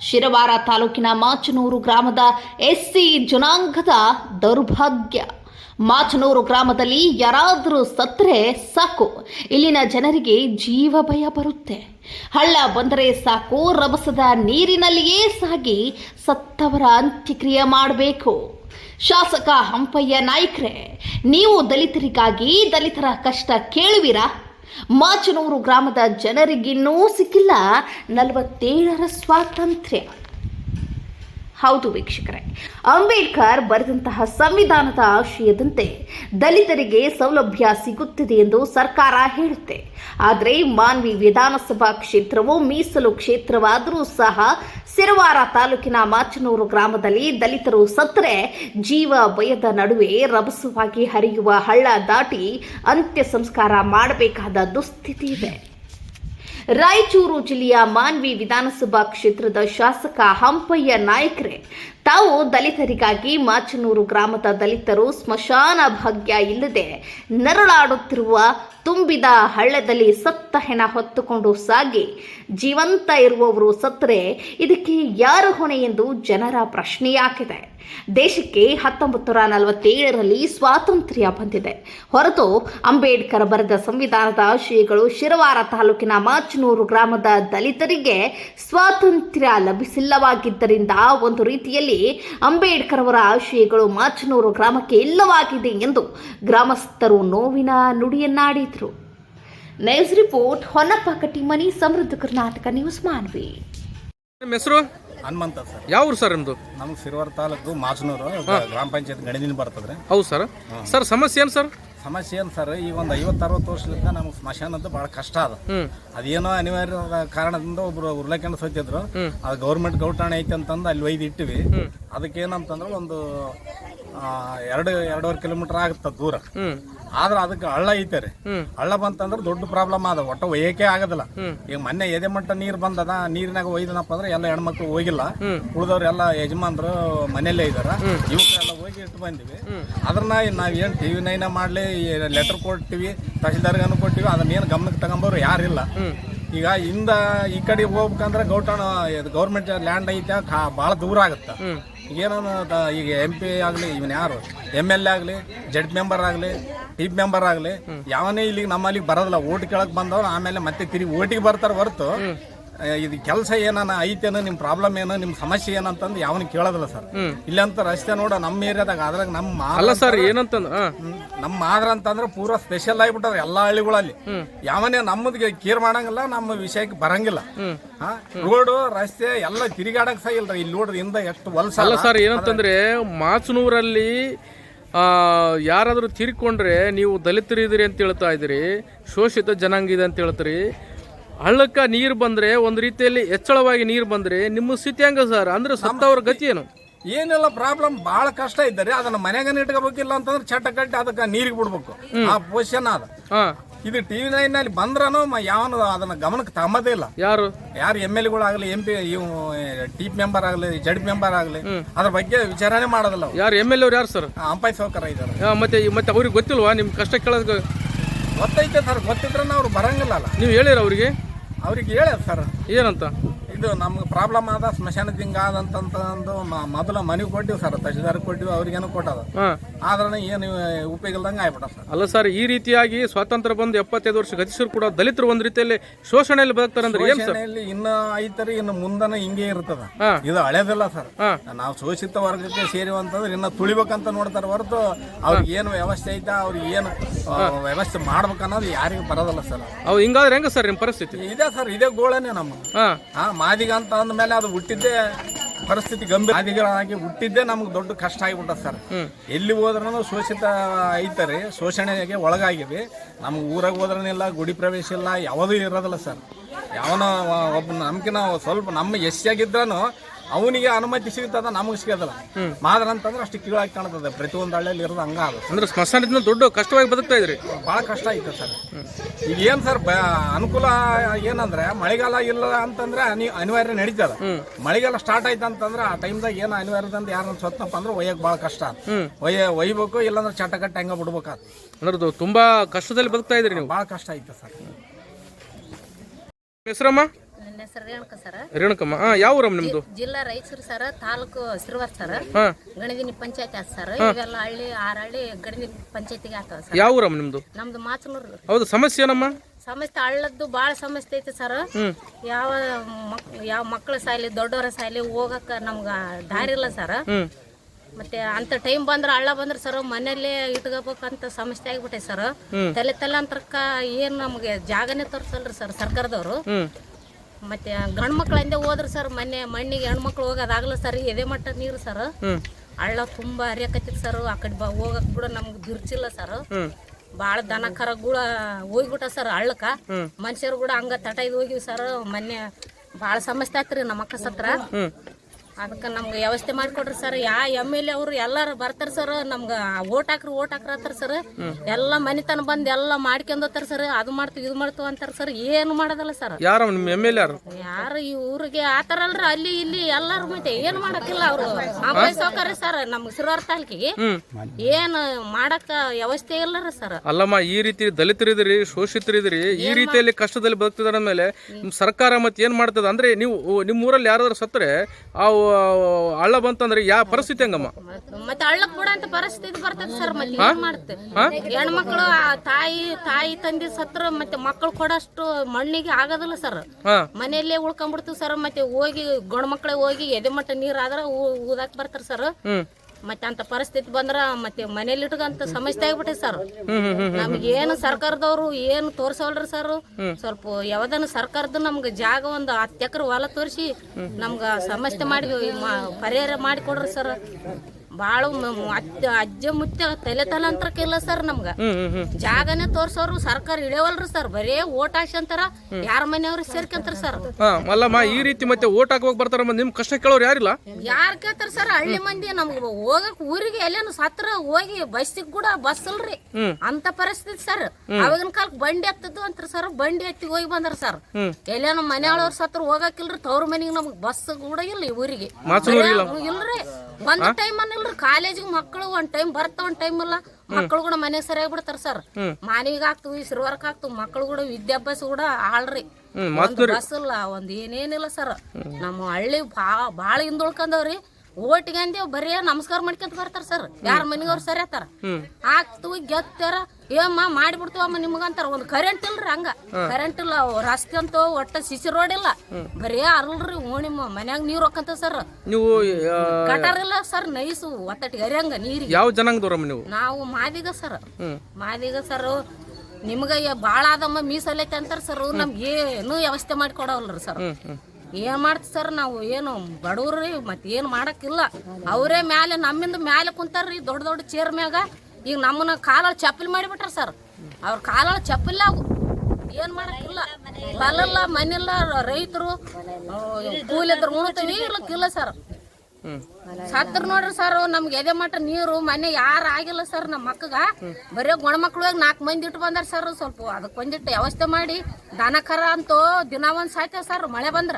ಶಿರವಾರ ತಾಲೂಕಿನ ಮಾಚನೂರು ಗ್ರಾಮದ ಎಸ್ಸಿ ಜನಾಂಗದ ದೌರ್ಭಾಗ್ಯ. ಮಾಚನೂರು ಗ್ರಾಮದಲ್ಲಿ ಯಾರಾದರೂ ಸತ್ತರೆ ಸಾಕು. ಇಲ್ಲಿನ ಜನರಿಗೆ ಜೀವ ಭಯ ಬರುತ್ತೆ. ಹಳ್ಳ ಬಂದರೆ ಸಾಕು, ರಭಸದ ನೀರಿನಲ್ಲಿಯೇ ಸಾಗಿ ಸತ್ತವರ ಅಂತ್ಯಕ್ರಿಯೆ ಮಾಡಬೇಕು. ಶಾಸಕ ಹಂಪಯ್ಯ ನಾಯ್ಕರೇ, ನೀವು ದಲಿತರಿಗಾಗಿ ದಲಿತರ ಕಷ್ಟ ಕೇಳುವಿರಾ? ಮಾಚನೂರು ಗ್ರಾಮದ ಜನರಿಗಿನ್ನೂ ಸಿಕ್ಕಿಲ್ಲ ನಲವತ್ತೇಳರ ಸ್ವಾತಂತ್ರ್ಯ. ಹೌದು ವೀಕ್ಷಕರೇ. ಅಂಬೇಡ್ಕರ್ ಬರೆದಂತಹ ಸಂವಿಧಾನದ ಆಶಯದಂತೆ ದಲಿತರಿಗೆ ಸೌಲಭ್ಯ ಸಿಗುತ್ತಿದೆ ಎಂದು ಸರ್ಕಾರ ಹೇಳುತ್ತೆ. ಆದರೆ ಮಾನ್ವಿ ವಿಧಾನಸಭಾ ಕ್ಷೇತ್ರವು ಮೀಸಲು ಕ್ಷೇತ್ರವಾದರೂ ಸಹ ಸಿರವಾರ ತಾಲೂಕಿನ ಮಾಚನೂರು ಗ್ರಾಮದಲ್ಲಿ ದಲಿತರು ಸತ್ತರೆ ಜೀವ ಭಯದ ನಡುವೆ ರಭಸವಾಗಿ ಹರಿಯುವ ಹಳ್ಳ ದಾಟಿ ಅಂತ್ಯ ಸಂಸ್ಕಾರ ಮಾಡಬೇಕಾದ ದುಸ್ಥಿತಿ ಇದೆ. ರಾಯಚೂರು ಜಿಲ್ಲೆಯ ಮಾನ್ವಿ ವಿಧಾನಸಭಾ ಕ್ಷೇತ್ರದ ಶಾಸಕ ಹಂಪಯ್ಯ ನಾಯ್ಕರೇ. ತಾವು ದಲಿತರಿಗಾಗಿ ಮಾಚನೂರು ಗ್ರಾಮದ ದಲಿತರು ಸ್ಮಶಾನ ಭಾಗ್ಯ ಇಲ್ಲದೆ ನರಳಾಡುತ್ತಿರುವ ತುಂಬಿದ ಹಳ್ಳದಲ್ಲಿ ಸತ್ತ ಹೆಣ ಹೊತ್ತುಕೊಂಡು ಸಾಗಿ ಜೀವಂತ ಇರುವವರು ಸತ್ತರೆ ಇದಕ್ಕೆ ಯಾರು ಹೊಣೆ ಎಂದು ಜನರ ಪ್ರಶ್ನೆಯಾಗಿದೆ. ದೇಶಕ್ಕೆ ಹತ್ತೊಂಬತ್ತು ನೂರ ನಲವತ್ತೇಳರಲ್ಲಿ ಸ್ವಾತಂತ್ರ್ಯ ಬಂದಿದೆ. ಹೊರತು ಅಂಬೇಡ್ಕರ್ ಬರೆದ ಸಂವಿಧಾನದ ಆಶಯಗಳು ಶಿರವಾರ ತಾಲೂಕಿನ ಮಾಚನೂರು ಗ್ರಾಮದ ದಲಿತರಿಗೆ ಸ್ವಾತಂತ್ರ್ಯ ಲಭಿಸಿಲ್ಲವಾಗಿದ್ದರಿಂದ ಒಂದು ರೀತಿಯಲ್ಲಿ ಅಂಬೇಡ್ಕರ್ ಅವರ ಆಶಯಗಳು ಮಾಚನೂರು ಗ್ರಾಮಕ್ಕೆ ಇಲ್ಲವಾಗಿದೆ ಎಂದು ಗ್ರಾಮಸ್ಥರು ನೋವಿನ ನುಡಿಯನ್ನಾಡಿದರು. News report Honnappa Kattimani Samruddha Karnataka news Manvi. ನಿಮ್ಮ ಹೆಸರು? ಹನುಮಂತ ಸರ್. ಯಾವ ಊರು ಸರ್ ನಿಮ್ಮದು ನಮ್ಗೆ ಸಿರುವಾರ ತಾಲೂಕು ಮಾಚನೂರು ಗ್ರಾಮ ಪಂಚಾಯತ್ ಗಣಿದಿನ ಬರ್ತದ್ರಿ. ಹೌದು ಸರ್. ಸರ್ ಸಮಸ್ಯೆ ಏನು ಸರ್? ಸಮಸ್ಯೆ ಏನು ಸರ್? ಈಗ ಒಂದು ಐವತ್ತು ಅರವತ್ತು ವರ್ಷದಿಂದ ನಮ್ಗೆ ಸ್ಮಶಾನ ಅಂತ ಭಾಳ ಕಷ್ಟ ಅದ. ಅದೇನೋ ಅನಿವಾರ್ಯ ಕಾರಣದಿಂದ ಒಬ್ರು ಉರ್ಲೆಕೊಂಡು ಸೋತಿದ್ರು. ಅದು ಗೌರ್ಮೆಂಟ್ ಗೌಟಾಣೆ ಐತೆ ಅಂತಂದು ಅಲ್ಲಿ ಒಯ್ದು ಇಟ್ಟಿವಿ. ಅದಕ್ಕೆ ಏನಂತಂದ್ರೆ ಒಂದು ಎರಡು ಎರಡೂವರೆ ಕಿಲೋಮೀಟರ್ ಆಗುತ್ತೆ ದೂರ. ಆದ್ರೆ ಅದಕ್ಕೆ ಹಳ್ಳ ಐತೆ ರೀ. ಹಳ್ಳ ಬಂತಂದ್ರೆ ದೊಡ್ಡ ಪ್ರಾಬ್ಲಮ್ ಅದ ಒಟ್ಟ ಒಯ್ಯಕ್ಕೆ ಆಗೋದಿಲ್ಲ. ಈಗ ಮೊನ್ನೆ ಎದೆ ಮಟ್ಟ ನೀರು ಬಂದದ ನೀರಿನಾಗ ಒಯ್ದನಪ್ಪ ಅಂದ್ರೆ ಎಲ್ಲ ಹೆಣ್ಮಕ್ಳು ಹೋಗಿಲ್ಲ ಉಳಿದವ್ರೆಲ್ಲ ಯಜಮಾನ್ರು ಮನೆಯಲ್ಲೇ ಇದಾರ. ಇವಕ್ಕೆಲ್ಲ ಹೋಗಿ ಇಟ್ಟು ಬಂದಿವಿ. ಅದ್ರನ್ನ ನಾವ್ ಏನ್ ಟಿವಿ ನೈನ ಮಾಡ್ಲಿ ಲೆಟರ್ ಕೊಟ್ಟಿವಿ ತಹಸೀಲ್ದಾರ್ಗನು ಕೊಟ್ಟಿವಿ ಅದನ್ನ ಏನ್ ಗಮನಕ್ಕೆ ತಗೊಂಬವ್ರು ಯಾರಿಲ್ಲ. ಈಗ ಇಂದ ಈ ಕಡೆ ಹೋಗ್ಬೇಕಂದ್ರೆ ಗೌಟಣ ಗೌರ್ಮೆಂಟ್ ಲ್ಯಾಂಡ್ ಐತೆ ಭಾಳ ದೂರ ಆಗುತ್ತೆ. ಏನೋ ಈಗ ಎಂ ಪಿ ಆಗಲಿ ಇವನು ಯಾರು? ಎಂ ಎಲ್ ಎ ಆಗಲಿ ಜಡ್ ಮೆಂಬರ್ ಆಗಲಿ ಟೀಮ್ ಮೆಂಬರ್ ಆಗಲಿ ಯಾವನೇ ಇಲ್ಲಿಗೆ ನಮ್ಮಲ್ಲಿಗೆ ಬರೋದಿಲ್ಲ. ಓಟ್ ಕೇಳಕ್ ಬಂದವ್ರು ಆಮೇಲೆ ಮತ್ತೆ ತಿರುಗಿ ಓಟಿಗೆ ಬರ್ತಾರೆ ಹೊರತು. ಇದು ಕೆಲಸ ಏನಾನ ಐತೇನೋ ನಿಮ್ಮ ಪ್ರಾಬ್ಲಮ್ ಏನೋ ನಿಮ್ಮ ಸಮಸ್ಯೆ ಏನಂತಂದು ಯಾವನು ಕೇಳೋದಿಲ್ಲ ಸರ್. ಇಲ್ಲಂತ ರಸ್ತೆ ನೋಡ ನಮ್ಮ ಏರಿಯಾದಾಗ ಅದ್ರಾಗ ನಮ್ಮ ಅಲ್ಲ ಸರ್ ಏನಂತಂದ್ರೆ ನಮ್ಮ ಮಾದ್ರ ಅಂತಂದ್ರೆ ಪೂರಾ ಸ್ಪೆಷಲ್ ಆಗಿಬಿಟ್ಟದ ಎಲ್ಲಾ ಹಳ್ಳಿಗಳಲ್ಲಿ. ಯಾವನೇ ನಮ್ಮದಿಗೆ ಕೇರ್ ಮಾಡಂಗಿಲ್ಲ ನಮ್ಮ ವಿಷಯಕ್ಕೆ ಬರಂಗಿಲ್ಲ. ರೋಡ್ ರಸ್ತೆ ಎಲ್ಲ ತಿರುಗಾಡಕ್ ಸಹ ಇಲ್ರಿ ಇಲ್ಲಿ ನೋಡ್ರಿ ಇಂದ ಎಷ್ಟು ವಲ್ಸ ಅಲ್ಲ ಸರ್ ಏನಂತಂದ್ರೆ ಮಾಚನೂರಲ್ಲಿ ಆ, ಯಾರಾದರೂ ತಿರ್ಕೊಂಡ್ರೆ ನೀವು ದಲಿತರಿದ್ದೀರಿ ಅಂತ ಹೇಳ್ತಾ ಇದ್ದೀರಿ ಶೋಷಿತ ಜನಾಂಗ ಇದೆ ಅಂತ ಹೇಳ್ತೀರಿ ಹಳ್ಳಕ್ಕ ನೀರು ಬಂದ್ರೆ ಒಂದು ರೀತಿಯಲ್ಲಿ ಹೆಚ್ಚಳವಾಗಿ ನೀರು ಬಂದ್ರೆ ನಿಮ್ಮ ಸ್ಥಿತಿ ಹಂಗ ಸರ್? ಅಂದ್ರೆ ಸತ್ತವ್ರ ಗತಿ ಏನು? ಏನೆಲ್ಲ ಪ್ರಾಬ್ಲಮ್ ಬಹಳ ಕಷ್ಟ ಇದ್ದಾರೆ ಅದನ್ನ ಮನೆಗ ಇಟ್ಕೋಬೇಕಿಲ್ಲ ಅಂತಂದ್ರೆ ಚಟ ಕಟ್ಟಿ ಅದಕ್ಕೆ ನೀರಿಗೆ ಬಿಡ್ಬೇಕು. ಆ ಪೊಸಿಷನ್ ಅದ. ಇದು ಟಿವಿ ನೈನ್ನಲ್ಲಿ ಬಂದ್ರನು ಯಾವನು ಅದನ್ನ ಗಮನಕ್ಕೆ ತಮ್ಮದೇ ಇಲ್ಲ. ಯಾರು? ಯಾರು ಎಂ ಎಲ್ ಎಗಳಾಗಲಿ ಎಂ ಪಿ ಇವು ಟೀಪ್ ಮೆಂಬರ್ ಆಗಲಿ ಜಡ್ ಮೆಂಬರ್ ಆಗಲಿ ಅದ್ರ ಬಗ್ಗೆ ವಿಚಾರಣೆ ಮಾಡೋದಿಲ್ಲ. ಯಾರು? ಎಂ ಎಲ್ ಅವ್ರು ಯಾರು ಸರ್? ಅಂಪಾಯಿ ಸೌಕರ್ಯ ಇದ್ದಾರೆ. ಮತ್ತೆ ಮತ್ತೆ ಅವ್ರಿಗೆ ಗೊತ್ತಿಲ್ವಾ? ನಿಮ್ ಕಷ್ಟ ಕೇಳೋದು ಗೊತ್ತೈತೆ ಸರ್ ಗೊತ್ತಿದ್ರೆ ಅವ್ರು ಬರಂಗಿಲ್ಲ ಅಲ್ಲ. ನೀವು ಹೇಳಿರ ಅವರಿಗೆ? ಅವ್ರಿಗೆ ಹೇಳ ಸರ್. ಏನಂತ? ಇದು ನಮ್ಗೆ ಪ್ರಾಬ್ಲಮ್ ಆದ ಸ್ಮಶಾನ ಹಿಂಗ ಆದಂತಂದು ಮೊದಲ ಮನೆ ಕೊಟ್ಟಿವಿ ಸರ್ ತಹಶೀಲ್ದಾರ್ ಕೊಟ್ಟಿವಿ ಅವ್ರಿಗೇನು ಕೊಟ್ಟದ. ಆದ್ರೆ ಏನು ಉಪಯೋಗ ಇಲ್ದಂಗೆ ಆಗ್ಬಿಟ್ಟ ಸರ್ ಅಲ್ಲ ಸರ್ ಈ ರೀತಿಯಾಗಿ ಸ್ವಾತಂತ್ರ್ಯ ಬಂದು ಎಪ್ಪತ್ತೈದು ವರ್ಷ ಗತಿಸಿದ್ರು ಕೂಡ ದಲಿತರು ಒಂದ್ ರೀತಿಯಲ್ಲಿ ಶೋಷಣೆಯಲ್ಲಿ ಬದುಕ್ತಾರೆ ಏನು ಸರ್ ಯೋಚನೆಯಲ್ಲಿ ಇನ್ನು ಐತರಿ ಇನ್ನು ಮುಂದನ ಹಿಂಗೆ ಇರ್ತದ. ಇದು ಹಳೇದಿಲ್ಲ ಸರ್. ನಾವು ಶೋಷಿತ ವರ್ಗಕ್ಕೆ ಸೇರಿವಂತಂದ್ರೆ ಇನ್ನ ತುಳಿಬೇಕಂತ ನೋಡ್ತಾರ ಹೊರತು ಅವ್ರಿಗೆ ಏನು ವ್ಯವಸ್ಥೆ ಐತಾ ಅವ್ರಿಗೆ ಏನು ವ್ಯವಸ್ಥೆ ಮಾಡ್ಬೇಕನ್ನೋದು ಯಾರಿಗೂ ಬರೋದಲ್ಲ ಸರ್ ಅವು ಹಿಂಗಾದ್ರೆ ಹೆಂಗ ಸರ್ ನಿಮ್ ಪರಿಸ್ಥಿತಿ? ಇದೆ ಸರ್ ಇದೇ ಗೋಳನೆ ನಮ್ಮ ಮಾದಿಗ ಅಂತ ಅಂದ್ಮೇಲೆ ಅದು ಹುಟ್ಟಿದ್ದೇ ಪರಿಸ್ಥಿತಿ ಗಂಭೀರ. ಆದಿಗಳಾಗಿ ಹುಟ್ಟಿದ್ದೇ ನಮ್ಗೆ ದೊಡ್ಡ ಕಷ್ಟ ಆಗಿಬಿಟ್ಟ ಸರ್. ಎಲ್ಲಿ ಹೋದ್ರೂ ಶೋಷಿತ ಐತರಿ ಶೋಷಣೆಗೆ ಒಳಗಾಗಿವಿ. ನಮ್ಗೆ ಊರಾಗ ಹೋದ್ರನಿಲ್ಲ ಗುಡಿ ಪ್ರವೇಶ ಇಲ್ಲ ಯಾವುದೂ ಇರೋದಿಲ್ಲ ಸರ್. ಯಾವನೋ ಒಬ್ಬ ನಮ್ಕಿನ ಸ್ವಲ್ಪ ನಮ್ಮ ಎಷ್ಟಾಗಿದ್ರೂ ಅವನಿಗೆ ಅನುಮತಿ ಸಿಗುತ್ತದ ನಮಗೆ ಸಿಗೋದಿಲ್ಲ. ಮಾದ್ರ ಅಂತಂದ್ರೆ ಅಷ್ಟು ಕೀಳಾಗಿ ಕಾಣ್ತದೆ. ಪ್ರತಿಯೊಂದು ಹಳ್ಳಿಯಲ್ಲಿ ಇರೋದು ಹಂಗ ಅದು. ಅಂದ್ರೆ ಸ್ಮಶಾನದಿಂದ ದೊಡ್ಡ ಕಷ್ಟವಾಗಿ ಬದುಕ್ತಾ ಇದ್ರಿ? ಭಾಳ ಕಷ್ಟ ಐತೆ ಸರ್. ಈಗ ಏನ್ ಸರ್ ಬ- ಅನುಕೂಲ ಏನಂದ್ರೆ ಮಳೆಗಾಲ ಇಲ್ಲ ಅಂತಂದ್ರೆ ಅನಿ ಅನಿವಾರ್ಯ ನಡೀತದ. ಮಳೆಗಾಲ ಸ್ಟಾರ್ಟ್ ಆಯ್ತು ಅಂತಂದ್ರೆ ಆ ಟೈಮ್ದಾಗ ಏನು ಅನಿವಾರ್ಯದಂತ ಯಾರನ್ನ ಸ್ವತ್ನಪ್ಪ ಅಂದ್ರೆ ಒಯ್ಯಕ್ ಭಾಳ ಕಷ್ಟ. ಒಯ್ಯ ಒಯ್ಬೇಕು ಇಲ್ಲಾಂದ್ರೆ ಚಟಕಟ್ಟ ಹೆಂಗ ಬಿಡ್ಬೇಕಾದ ಅಂದ್ರೆ ಅದು ತುಂಬಾ ಕಷ್ಟದಲ್ಲಿ ಬದುಕ್ತಾ ಇದ್ರಿ ನೀವು. ಭಾಳ ಕಷ್ಟ ಐತೆ ಸರ್. ಹೆಸರಮ್ಮ? ನನ್ನ ನನ್ನ ಹೆಸರು ರೇಣುಕ ಸರ. ರೇಣುಕಮ್ಮ ಹಾಂ ಯಾವ ಊರಮ್ಮ ನಿಮ್ದು? ಜಿಲ್ಲಾ ರಾಯಚೂರು ಸರ ತಾಲೂಕು ಸಿರುವರ್ ಸರ. ಹಾಂ. ಗಣದಿನಿ ಪಂಚಾಯತ್ ಆತ ಸರ್? ಇವೆಲ್ಲ ಹಳ್ಳಿ ಆರ್ ಹಳ್ಳಿ ಗಣದಿನಿ ಪಂಚಾಯತಿಗೆ ಆಗ್ತದ ಸರ್. ಯಾವ ಊರಮ್ಮ ನಿಮ್ದು? ನಮ್ದು ಮಾಚನೂರು ಹೌದು ಸಮಸ್ಯೆ ಏನಮ್ಮ? ಸಮಸ್ಯೆ ಹಳ್ಳದ್ದು ಭಾಳ ಸಮಸ್ಯೆ ಐತಿ ಸರ್. ಯಾವ ಯಾವ ಮಕ್ಕಳ ಸಾಯ್ಲಿ ದೊಡ್ಡವರ ಸಾಯ್ಲಿ ಹೋಗಕ್ಕ ನಮ್ಗ ದಾರಿ ಇಲ್ಲ ಸರ್. ಮತ್ತೆ ಅಂತ ಟೈಮ್ ಬಂದ್ರ ಹಳ್ಳ ಬಂದ್ರ ಸರ್ ಮನೆಯಲ್ಲೇ ಇಟ್ಕೋಬೇಕಂತ ಸಮಸ್ಯೆ ಆಗ್ಬಿಟ್ಟೆ ಸರ್. ತಲೆ ತಲೆ ಅಂತರ್ಕ ಏನ್ ನಮ್ಗೆ ಜಾಗನೇ ತೋರ್ಸಲ್ರಿ ಸರ್ ಸರ್ಕಾರದವರು. ಮತ್ತೆ ಗಂಡ್ ಮಕ್ಳು ಹಿಂದೆ ಹೋದ್ರು ಸರ್ ಮೊನ್ನೆ ಮಣ್ಣಿಗೆ ಹೆಣ್ಮಕ್ಳು ಹೋಗೋದಾಗಲ್ಲ ಸರ್ ಎದೆ ಮಟ್ಟ ನೀರು ಸರ್. ಹಳ್ಳ ತುಂಬಾ ಹರಿಯಕತ್ತಿತ್ತು ಸರ್ ಆ ಕಡೆ ಬಾ ಹೋಗಕ್ ಕೂಡ ನಮ್ಗೆ ದುರ್ಚಿಲ್ಲ ಸರ್. ಬಾಳ ಭಾಳ ದನ ಕರಗಳ ಹೋಗ್ಬಿಟ್ಟ ಸರ್ ಹಳ್ಳಕ್ಕ. ಮನುಷ್ಯರು ಕೂಡ ಹಂಗ ತಟ ಇದ್ ಹೋಗಿವಿ ಸರ್ ಮೊನ್ನೆ ಬಾಳ ಸಮಸ್ಯೆ ಆತ್ರಿ ನಮ್ಮ ಅಕ್ಕ ಸತ್ರ ಅದಕ್ಕೆ ನಮ್ಗೆ ವ್ಯವಸ್ಥೆ ಮಾಡಿಕೊಡ್ರಿ ಸರ್ ಯಾ ಎಂ ಎಲ್ ಎ ಅವ್ರು ಎಲ್ಲಾರು ಬರ್ತಾರ ಸರ್ ನಮ್ಗೆ ಓಟ್ ಹಾಕ್ರಿ ಓಟ್ ಹಾಕ್ರಿ ಅಂತಾರ ಸರ್ ಎಲ್ಲ ಮನಿತನ ಬಂದು ಎಲ್ಲ ಮಾಡ್ಕೊಂಡ್ ಹೋಗ್ತಾರ ಸರ್ ಅದು ಮಾಡ್ತೀವಿ ಇದು ಮಾಡ್ತೀವಿ ಅಂತಾರ ಸರ್ ಏನು ಮಾಡೋದಲ್ಲ ಸರ್ ಯಾರು ನಿಮ್ಮ ಎಂ ಎಲ್ ಯಾರು? ಯಾರು ಈ ಊರಿಗೆ ಆತರ ಅಲ್ರಿ ಅಲ್ಲಿ ಇಲ್ಲಿ ಎಲ್ಲಾರು ಮತ್ತೆ ಏನ್ ಮಾಡಕ್ಕಿಲ್ಲ ಅವರು. ಆಮೇಲೆ ಸೌಕರ್ಯ ಸರ್ ನಮ್ಗೆ ಸಿರುವಾರ ತಾಲೂಕಿಗೆ ಏನ್ ಮಾಡಕ್ಕ ವ್ಯವಸ್ಥೆ ಇಲ್ಲರಿ ಸರ್ ಅಲ್ಲಮ್ಮ ಈ ರೀತಿ ದಲಿತರಿದ್ರಿ ಶೋಷಿತರಿದ್ರಿ ಈ ರೀತಿಯಲ್ಲಿ ಕಷ್ಟದಲ್ಲಿ ಬದುಕ್ತಿದಾರ ಮೇಲೆ ನಿಮ್ಮ ಸರ್ಕಾರ ಮತ್ತೆ ಏನ್ ಮಾಡ್ತದ? ಅಂದ್ರೆ ನೀವು ನಿಮ್ಮ ಊರಲ್ಲಿ ಯಾರಾದ್ರೂ ಸತ್ತರೆ ಆ ಹಳ್ಳ ಬಂತಂದ್ರೆ ಯಾವ ಪರಿಸ್ಥಿತಿ ಹಂಗಮ್ಮ? ಮತ್ತೆ ಹಳ್ಳಕ್ ಕೂಡ ಅಂತ ಪರಿಸ್ಥಿತಿ ಬರ್ತದೆ ಸರ್ ಮತ್ತೆ ಏನ್ ಹೆಣ್ಮಕ್ಳು ತಾಯಿ ತಾಯಿ ತಂದೆ ಸತ್ರ ಮತ್ತೆ ಮಕ್ಕಳು ಕೊಡಷ್ಟು ಮಣ್ಣಿಗೆ ಆಗೋದಿಲ್ಲ ಸರ್. ಮನೆಯಲ್ಲೇ ಉಳ್ಕೊಂಡ್ಬಿಡ್ತೀವಿ ಸರ್ ಮತ್ತೆ ಹೋಗಿ ಗೊಣ್ಮಕ್ಳೇ ಮಕ್ಳು ಹೋಗಿ ಎದೆ ಮಟ್ಟ ನೀರ್ ಆದ್ರ ಊದಾಕ್ ಬರ್ತಾರ ಸರ್. ಮತ್ತೆ ಅಂತ ಪರಿಸ್ಥಿತಿ ಬಂದ್ರ ಮತ್ತೆ ಮನೇಲಿ ಇಟ್ಕಂತ ಸಮಸ್ಯೆ ಆಗ್ಬಿಟ್ಟೆ ಸರ್. ನಮ್ಗೆ ಏನು ಸರ್ಕಾರದವ್ರು ಏನು ತೋರ್ಸವಲ್ರಿ ಸರ್? ಸ್ವಲ್ಪ ಯಾವ್ದನ ಸರ್ಕಾರದ ನಮ್ಗೆ ಜಾಗ ಒಂದು ಹತ್ತು ಎಕರೆ ಹೊಲ ತೋರಿಸಿ ನಮ್ಗ ಸಮಸ್ಯೆ ಮಾಡಿ ಪರಿಹಾರ ಮಾಡಿ ಕೊಡ್ರಿ ಸರ್. ಭಾಳ ಅಜ್ಜ ಮುಚ್ಚ ತಲೆ ತಲಾಂತರಕ್ಕೆ ಇಲ್ಲ ಸರ್ ನಮ್ಗ. ಜಾಗನೇ ತೋರ್ಸೋರು ಸರ್ಕಾರ ಇಳಿಯವಲ್ರಿ ಸರ್. ಬರೇ ಓಟ್ ಹಾಕ್ಸಂತಾರ ಯಾರ ಮನೆಯವ್ರು ಸೇರ್ಕಂತಾರ ಸರ್. ಮಲ್ಲಮ್ಮ ಈ ರೀತಿ ಮತ್ತೆ ಓಟ್ ಹಾಕೋಕ್ ಬರ್ತಾರ ನಿಮ್ ಕಷ್ಟ ಕೇಳೋರು ಯಾರಿಲ್ಲ? ಯಾರ್ ಕೇಳ್ತಾರ ಸರ್? ಹಳ್ಳಿ ಮಂದಿ ನಮ್ಗ ಹೋಗಕ್ ಊರಿಗೆ ಎಲ್ಲೇನು ಸತ್ರ ಹೋಗಿ ಬಸ್ಸಿಗೆ ಕೂಡ ಬಸ್ ಇಲ್ರಿ ಅಂತ ಪರಿಸ್ಥಿತಿ ಸರ್. ಅವಾಗಿನ ಕಾಲಕ್ ಬಂಡಿ ಹತ್ತದ್ದು ಅಂತ ಸರ್. ಬಂಡಿ ಹತ್ತಿ ಹೋಗಿ ಬಂದ್ರ ಸರ್. ಎಲ್ಲೇನು ಮನೆಯೊಳವ್ರ ಸತ್ರ ಹೋಗಕ್ಕಿಲ್ರಿ ತವ್ರ ಮನೆಗೆ ನಮ್ಗ್ ಬಸ್ ಕೂಡ ಇಲ್ಲ ಈ ಊರಿಗೆ. ಇಲ್ರಿ. ಒಂದ್ ಟೈಮ್ ಅನ್ನಿಲ್ರಿ ಕಾಲೇಜಿಗೆ ಮಕ್ಕಳು ಒಂದ್ ಟೈಮ್ ಬರ್ತ ಒಂದ್ ಟೈಮ್ ಇಲ್ಲ. ಮಕ್ಳು ಕೂಡ ಮನೆ ಸರಿಯಾಗಿ ಬಿಡ್ತಾರ ಸರ್. ಮಾನವಿಗೆ ಆಗ್ತವು ಸಿರುವರ್ಕ್ ಆಗ್ತವು ಮಕ್ಕಳು ಕೂಡ ವಿದ್ಯಾಭ್ಯಾಸ ಕೂಡ ಆಳ್ರಿ. ಒಂದ್ ಬಸ್ ಇಲ್ಲ ಒಂದ್ ಏನೇನಿಲ್ಲ ಸರ್. ನಮ್ಮ ಹಳ್ಳಿ ಬಾ ಬಾಳ ಹಿಂದುಳ್ಕೊಂಡವ್ರಿ ಓಟಿಗೆ ಅಂದೇವ್ ಬರೀ ನಮಸ್ಕಾರ ಮಾಡ್ಕೊಂತ ಬರ್ತಾರ ಸರ್ ಯಾರ ಮನೆಯವ್ರು ಸರಿ ಆತಾರ ಹಾಕ್ತಿವಿ ಗೆತ್ತಾರ. ಏಮ್ಮ ಮಾಡಿಬಿಡ್ತೀವಮ್ಮ ನಿಮ್ಗಂತಾರ ಒಂದು ಕರೆಂಟ್ ಇಲ್ರಿ ಹಂಗ. ಕರೆಂಟ್ ಇಲ್ಲ ರಸ್ತೆ ಅಂತೂ ಒಟ್ಟ ಸಿಸಿ ರೋಡ್ ಇಲ್ಲ. ಬರೀ ಅರ್ಲ್ರಿ ಓಣಿ ಮನ್ಯಾಗ ನೀರ್ ಹೋಗಂತ ಸರ್ ನೀವು ಗಟಾರ್ ಇಲ್ಲ ಸರ್ ನೈಸು ಒತ್ತಟ್ಟಿಗೆ ಹರಿಯಂಗ ನೀರಿ ಯಾವ ಜನಾಂಗದವ್ರಮ್ಮ ನೀವು? ನಾವು ಮಾದಿಗ ಸರ್ ಮಾದಿಗ ಸರ್ ನಿಮ್ಗ ಭಾಳ ಆದಮ್ಮ ಮೀಸಲೈತೆ ಅಂತಾರ ಸರ್ ನಮ್ಗೆ ಏನು ವ್ಯವಸ್ಥೆ ಮಾಡಿ ಕೊಡವಲ್ರಿ ಸರ್ ಏನ್ ಮಾಡ್ತ ಸರ್ ನಾವು ಏನು ಬಡವ್ರಿ ಮತ್ತೆ ಏನ್ ಮಾಡಕ್ಕಿಲ್ಲ. ಅವರೇ ಮ್ಯಾಲೆ, ನಮ್ಮಿಂದ ಮ್ಯಾಲೆ ಕುಂತಾರ್ರಿ, ದೊಡ್ಡ ದೊಡ್ಡ ಚೇರ್ ಮ್ಯಾಗ. ಈಗ ನಮ್ಮನ್ನ ಕಾಲಲ್ಲಿ ಚಪ್ಪಲಿ ಮಾಡಿಬಿಟ್ರ ಸರ್ ಅವ್ರ ಕಾಲಲ್ಲಿ ಅವು. ಏನ್ ಮಾಡಕ್ಕಿಲ್ಲ. ಮನೆಲ್ಲ ಮನಿಲ್ಲ ರೈತರು ಕೂಲಿದ್ರು ಉಣ್ತೀವಿ ಇಲ್ಲಕ್ಕಿಲ್ಲ ಸರ್ ಸತ್ರ ನೋಡ್ರಿ ಸರ್ ನಮ್ಗೆ ಎದೆ ಮಟ್ಟ ನೀರು, ಮನೆ ಯಾರು ಆಗಿಲ್ಲ ಸರ್ ನಮ್ಮ ಮಕ್ಕಗ. ಬರೀ ಗುಣಮಕ್ಳು ನಾಲ್ಕು ಮಂದಿ ಇಟ್ಟು ಬಂದಾರ ಸರ್ ಸ್ವಲ್ಪ ಅದಕ್ಕೆ ಒಂದಿಟ್ಟು ವ್ಯವಸ್ಥೆ ಮಾಡಿ. ದನ ಕರ ಅಂತೂ ದಿನ ಒಂದು ಸಾಯ್ತೇವೆ ಸರ್ ಮಳೆ ಬಂದ್ರ.